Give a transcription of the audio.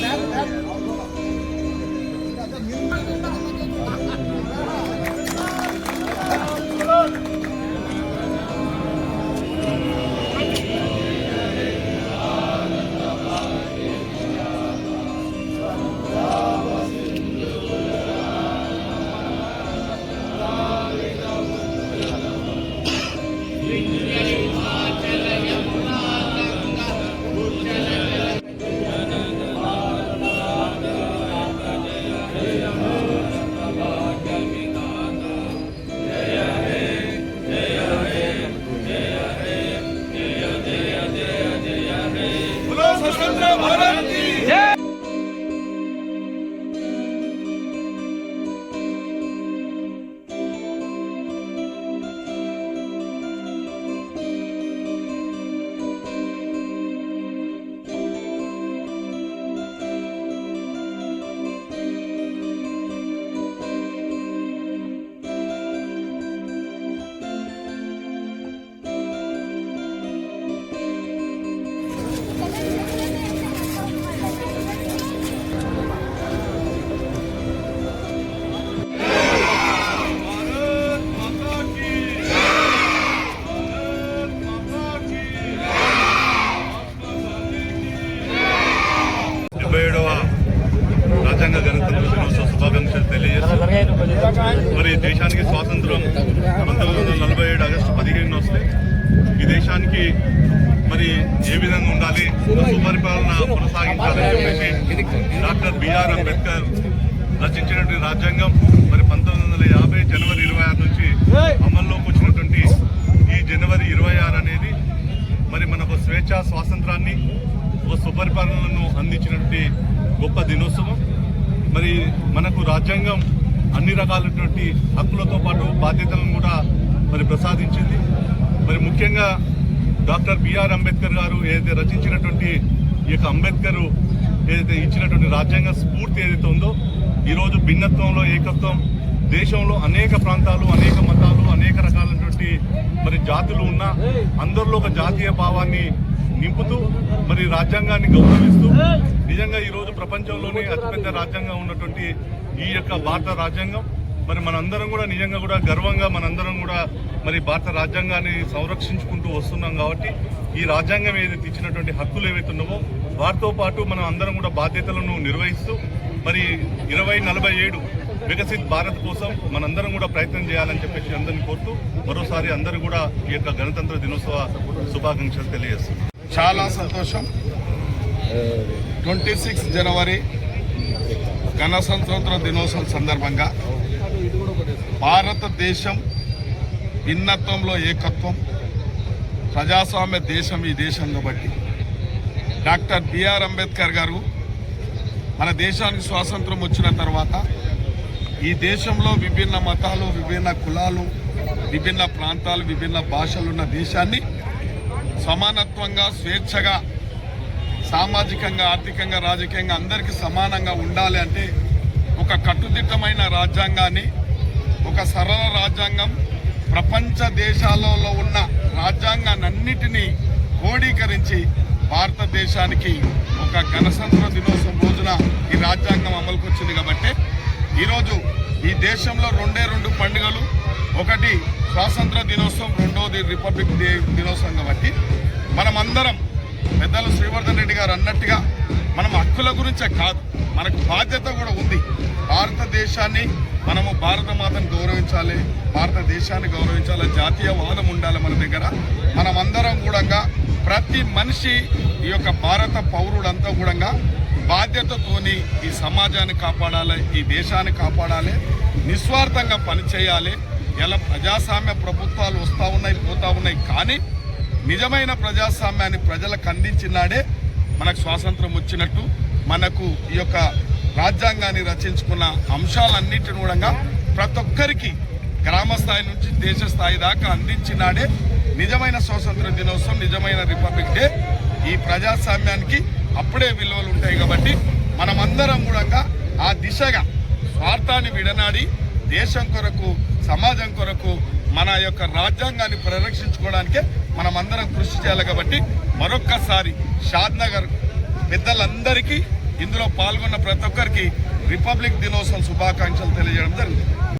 that, that, మరి దేశానికి స్వాతంత్రం పంతొమ్మిది వందల నలభై ఏడు ఆగస్టు పదిహేను వస్తే ఈ దేశానికి మరి ఏ విధంగా ఉండాలి? సుపరిపాలన కొనసాగించాలని చెప్పేసి డాక్టర్ బిఆర్ అంబేద్కర్ రచించినటువంటి రాజ్యాంగం మరి పంతొమ్మిది వందల యాభై జనవరి ఇరవై ఆరు నుంచి అమల్లోకి వచ్చినటువంటి ఈ జనవరి ఇరవై ఆరు అనేది మరి మనకు స్వేచ్ఛ స్వాతంత్రాన్ని ఒక సుపరిపాలనను అందించినటువంటి గొప్ప దినోత్సవం. మరి మనకు రాజ్యాంగం అన్ని రకాలైనటువంటి హక్కులతో పాటు బాధ్యతలను కూడా మరి ప్రసాదించింది. మరి ముఖ్యంగా డాక్టర్ బిఆర్ అంబేద్కర్ గారు ఏదైతే రచించినటువంటి ఈ యొక్క అంబేద్కర్ ఏదైతే ఇచ్చినటువంటి రాజ్యాంగ స్ఫూర్తి ఏదైతే ఉందో ఈరోజు భిన్నత్వంలో ఏకత్వం దేశంలో అనేక ప్రాంతాలు అనేక మతాలు అనేక రకాలైనటువంటి మరి జాతులు ఉన్న అందరిలో ఒక జాతీయ భావాన్ని నింపుతూ మరి రాజ్యాంగాన్ని గౌరవిస్తూ నిజంగా ఈరోజు ప్రపంచంలోనే అతిపెద్ద రాజ్యాంగం ఉన్నటువంటి ఈ యొక్క భారత రాజ్యాంగం. మరి మనందరం కూడా నిజంగా కూడా గర్వంగా మనందరం కూడా మరి భారత రాజ్యాంగాన్ని సంరక్షించుకుంటూ వస్తున్నాం కాబట్టి ఈ రాజ్యాంగం ఏదైతే ఇచ్చినటువంటి హక్కులు ఏవైతే ఉన్నావో వాటితో పాటు మనం అందరం కూడా బాధ్యతలను నిర్వహిస్తూ మరి ఇరవై నలభై ఏడు వికసిత్ భారత్ కోసం మనందరం కూడా ప్రయత్నం చేయాలని చెప్పేసి అందరిని కోరుతూ మరోసారి అందరూ కూడా ఈ యొక్క గణతంత్ర దినోత్సవ శుభాకాంక్షలు తెలియజేస్తున్నాం. చాలా సంతోషం. ట్వంటీ సిక్స్ జనవరి గణతంత్ర దినోత్సవం సందర్భంగా భారతదేశం భిన్నత్వంలో ఏకత్వం ప్రజాస్వామ్య దేశం ఈ దేశం కాబట్టి. డాక్టర్ బిఆర్ అంబేద్కర్ గారు మన దేశానికి స్వాతంత్రం వచ్చిన తర్వాత ఈ దేశంలో విభిన్న మతాలు విభిన్న కులాలు విభిన్న ప్రాంతాలు విభిన్న భాషలు ఉన్న దేశాన్ని సమానత్వంగా స్వేచ్ఛగా సామాజికంగా ఆర్థికంగా రాజకీయంగా అందరికీ సమానంగా ఉండాలి అంటే ఒక కట్టుదిట్టమైన రాజ్యాంగాన్ని ఒక సరళ రాజ్యాంగం ప్రపంచ దేశాలలో ఉన్న రాజ్యాంగాన్నిటినీ క్రోడీకరించి భారతదేశానికి ఒక గణతంత్ర దినోత్సవం రోజున ఈ రాజ్యాంగం అమలుకు వచ్చింది కాబట్టి ఈరోజు ఈ దేశంలో రెండే రెండు పండుగలు ఒకటి స్వాతంత్ర దినోత్సవం రెండవది రిపబ్లిక్ డే దినోత్సవం కాబట్టి మనమందరం పెద్దలు శ్రీవర్ధన్ రెడ్డి గారు అన్నట్టుగా మనం హక్కుల గురించే కాదు మనకు బాధ్యత కూడా ఉంది. భారతదేశాన్ని మనము భారత మాతను గౌరవించాలి భారతదేశాన్ని గౌరవించాలి జాతీయవాదం ఉండాలి మన దగ్గర. మనమందరం కూడా ప్రతి మనిషి ఈ యొక్క భారత పౌరుడంతా కూడా బాధ్యతతోని ఈ సమాజాన్ని కాపాడాలి ఈ దేశాన్ని కాపాడాలి నిస్వార్థంగా పనిచేయాలి ఇలా ప్రజాస్వామ్య ప్రభుత్వాలు వస్తూ ఉన్నాయి పోతా ఉన్నాయి కానీ నిజమైన ప్రజాస్వామ్యాన్ని ప్రజలకు అందించినాడే మనకు స్వాతంత్రం వచ్చినట్టు మనకు ఈ యొక్క రాజ్యాంగాన్ని రచించుకున్న అంశాలన్నింటిని కూడా ప్రతి ఒక్కరికి గ్రామ స్థాయి నుంచి దేశ స్థాయి దాకా అందించినాడే నిజమైన స్వాతంత్ర దినోత్సవం నిజమైన రిపబ్లిక్ డే. ఈ ప్రజాస్వామ్యానికి అప్పుడే విలువలు ఉంటాయి కాబట్టి మనమందరం కూడా ఆ దిశగా స్వార్థాన్ని విడనాడి దేశం కొరకు సమాజం కొరకు మన యొక్క రాజ్యాంగాన్ని పరిరక్షించుకోవడానికే మనం అందరం కృషి చేయాలి కాబట్టి మరొక్కసారి షాద్ నగర్ పెద్దలందరికీ ఇందులో పాల్గొన్న ప్రతి ఒక్కరికి రిపబ్లిక్ దినోత్సవం శుభాకాంక్షలు తెలియజేయడం జరిగింది.